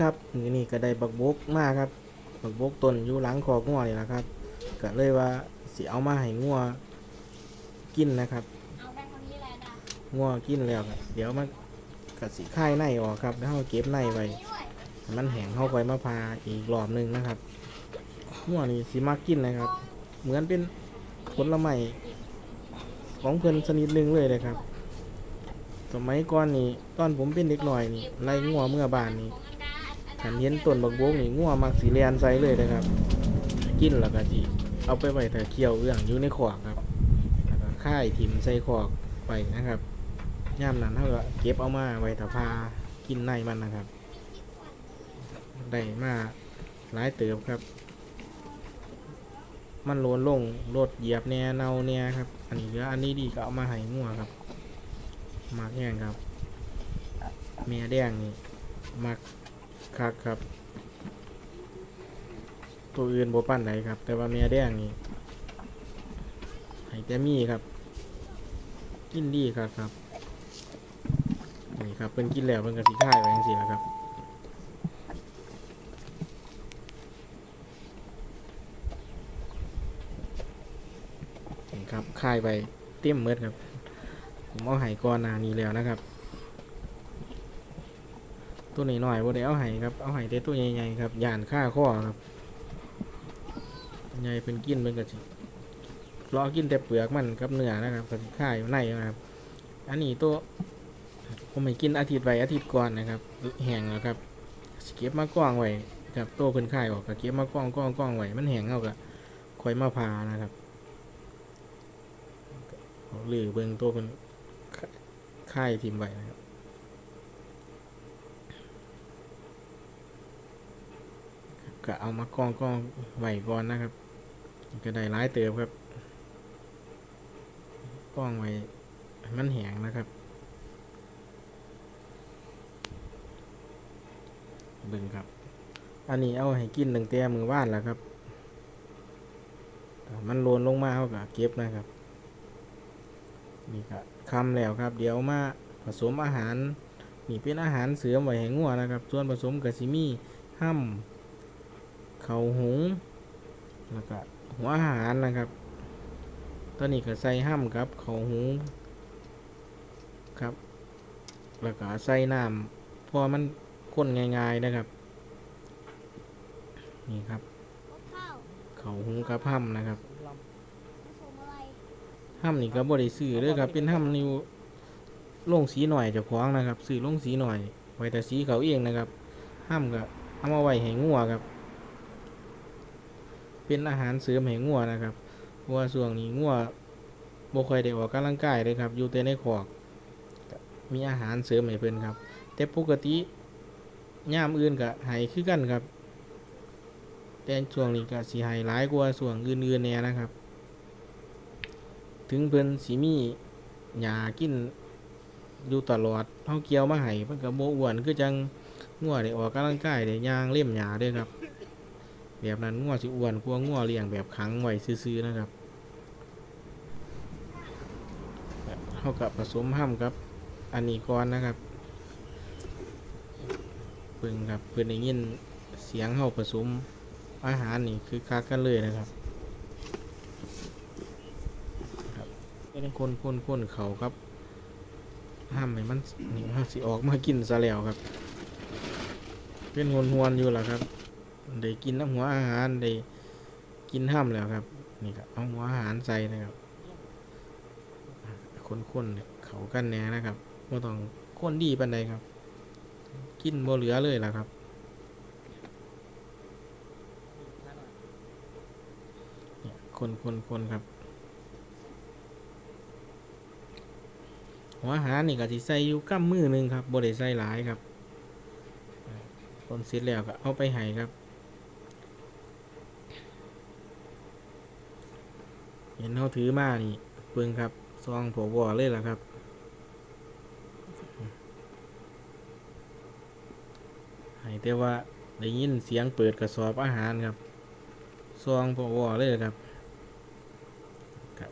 ครับมือนี่ก็ได้บักบกมาครับบักบกต้นอยู่หลังคอกงัวนี่แหละครับก็เลยว่าสิเอามาให้งัวกินนะครับเอาแบงค์คนนี้แหละนะงัวกินแล้วก็เดี๋ยวมันก็สิค่ายในออกครับแล้วเราเก็บในไว้นี่ด้วยให้มันแห้งเข้าไปมาพาอีกรอบหนึงนะครับงัวนี่สิมากินนะครับ เหมือนเป็นผลไม้ของเพื่อนชนิดหนึ่งเลยเลยครับสมัยก่อนนี่ตอนผมเป็นเด็กหน่อยนี่ไล่งัวเมื่อบานนี่ ขันเห็นต้นบักบกนี่งัวมักสีแลนใส่เลยนะครับ กินแล้วก็จีเอาไปไว้แต่เคี่ยวเอื้องอยู่ในขวากครับแล้วก็ค่ายถิ่มใส่ขวากไปนะครับย่ามนั้นเท่ากับเก็บเอามาไว้แต่พากินในมันนะครับ ได้มาหลายเติบครับ มันโลนลงรถเหยียบแน่เนาแน่ครับ อันนี้เหลืออันนี้ดีก็เอามาให้งัวครับมากแห้งครับ เมียแดงนี่มัก ครับครับ ตัวอื่นโบปั้นไหนครับ แต่ว่าเมียแดงนี่ให้แต่มีครับ กินดีครับครับนี่ครับเพิ่นกินแล้วเพิ่นก็สิค่ายไว้จังซี่แหละครับนี่ครับค่ายไปเต็มเมดครับ ผมเอาไห้ก่อนหนานี้แล้วนะครับ ตัวหน่อยๆบ่ได้เอาไห้ครับ เอาไห้แต่ตัวใหญ่ๆครับย่านค่าข้อครับใหญ่เป็นกินเป็นกระสิรอกินแต่เปลือกมันกับเนื้อนะครับกระสิค่าอยู่ในนะครับ อันนี้ตัวผมไม่กินอาทิตย์ไปอาทิตย์ก่อนนะครับแห้งแล้วครับเก็บมากล้องไว้กับตัวเพิ่นค่ายออกก็เก็บมากล้องกล้องกล้องไว้มันแห้งเอาก็ค่อยมาพานะครับหรือเบิ่งตัวเพิ่นค่ายทิมไว้นะครับ ก็เอามากองกองไหวก่อนนะครับ ก็ได้ร้ายเติบครับกองไว้มันแหงนะครับบึงครับ อันนี้เอาให้กินตั้งแต่มือว่านแล้วครับ มันโลนลงมาเขาก็เก็บนะครับ นี่ก็คำแล้วครับ เดี๋ยวมาผสมอาหาร นี่เป็นอาหารเสริมไว้ให้งัวนะครับ ส่วนผสมกะซิมีห้ำ เขาหุงแล้วก็หัวอาหารนะครับตอนนี้ก็ใส่ห้ำครับเขาหุงครับ แล้วก็ใส่น้ำเพอมันข้นง่ายๆนะครับ นี่ครับข้าวเขาหุงกับห้ำนะครับห้ำนี่ก็บริสื่อเลยครับ เป็นห้ำนิวลงสีหน่อยจะคว้างนะครับ สื่อลงสีหน่อยไว้แต่สีเขาเองนะครับห้ำก็เอามาไว้ให้งัวครับ เป็นอาหารเสริมให้งัวนะครับเพราะว่าส่วงนี้งัวบ่ค่อยได้ออกกำลังกายเลยครับอยู่แต่ในคอกมีอาหารเสริมให้เพิ่นครับ แต่ปกติยามอื่นก็ให้คือกันครับ แต่ช่วงนี้ก็สิให้หลายกว่าส่วงอื่นๆแน่นะครับ ถึงเพิ่นสิมีหญ้ากินอยู่ตลอดเฮาเกี่ยวมาให้เพิ่นก็บ่อ้วนคือจังงัวได้ออกกำลังกายได้ย่างเล่มหญ้าเด้อครับ แบบนั้นงัวสิอ้วนกว่างัวเลี้ยงแบบขังไว้ซื่อๆนะครับเท่ากับผสมห้ำครับ อันนี้ก่อนนะครับเพิ่งครับเพิ่นได้ยินเสียงเฮาผสมอาหารนี่คือคักกันเลยนะครับครับเป็นคนคนคนเขาครับห้ามให้มันนี่มันสิออกมากินซะแล้วครับ เป็นหวนหวนๆอยู่ล่ะครับ ได้กินน้ำหัวอาหารได้กินห้ามแล้วครับ นี่ครับเอาหัวอาหารใส่นะครับคนๆเนี่ยเขากันแหน่นะครับไม่ต้องคนดีปันใดครับ กินบ่เหลือเลยล่ะครับคนคนคนครับ หัวอาหารนี่ก็สิใส่อยู่กั้มมือหนึงครับบ่ได้ใส่หลายครับ คนเสร็จแล้วก็เอาไปให้ครับ เห็นเขาถือมานี่เบิ่งครับซองผวเลยล่ะครับ ให้แต่ว่าได้ยินเสียงเปิดกระสอบอาหารครับซองผวเลยครับครับ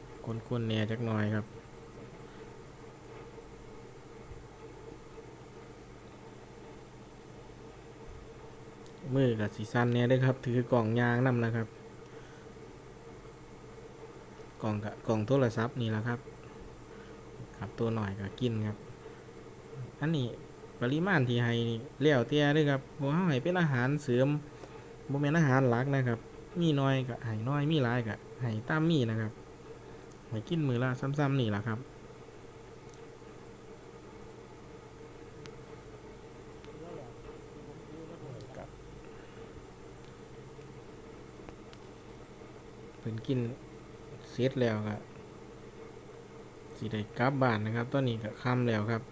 คนๆแน่จักหน่อยครับมือกับสีสันเนี่ยด้วยครับ ถือกล่องยางนำนะครับ กล่องกับกล่องโทรศัพท์นี่แหละครับ ครับตัวหน่อยก็กินครับ อันนี้ปริมาณที่ให้นี่เลี้ยวเตี้ยเด้วยครับบ่เฮาให้เป็นอาหารเสริมบ่แม่นอาหารหลักนะครับ มีน้อยก็ให้น้อยมีหลายก็ให้ตามมีนะครับให้กินมือละซ้ำๆนี่แหละครับเพิ่นกิน สร็จแล้วก็สิได้กลับบ้านนะครับตอนนี้ก็ค่ำแล้วครับ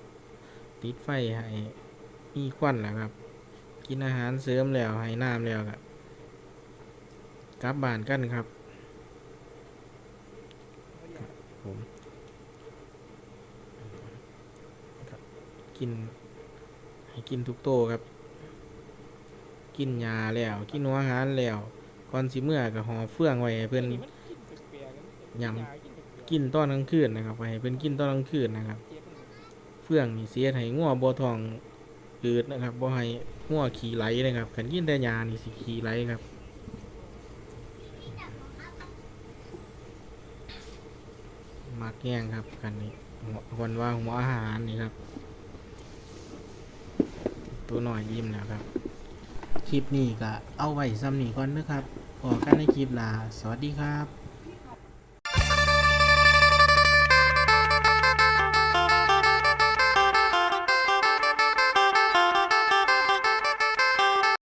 ติดไฟให้มีควันแล้วครับ กินอาหารเสริมแล้วให้น้ำแล้วก็กลับบ้านกันครับผมกิน ให้กินทุกโตครับ กินยาแล้ว กินหัวอาหารแล้วก่อนสิเมื่อก็ห่อเฟื่องไว้เพิ่อน ยำกินตอนกลางคืนนะครับไว้ให้เพิ่นกินตอนกลางคืนนะครับ เฟื่องนี่เสียให้งัวบ่ทองอืดนะครับบ่ให้งัวขี่ไหลนะครับคันกินแต่ยานี่สิขี่ไหลครับมักแย่งครับกันนี้หัวคนว่าหัวอาหารนี่ครับ ตัวหน่อยยิ้มแล้วครับ คลิปนี้ก็เอาไว้ซ้ำนี้ก่อนนะครับพอกันในคลิปหน้าสวัสดีครับ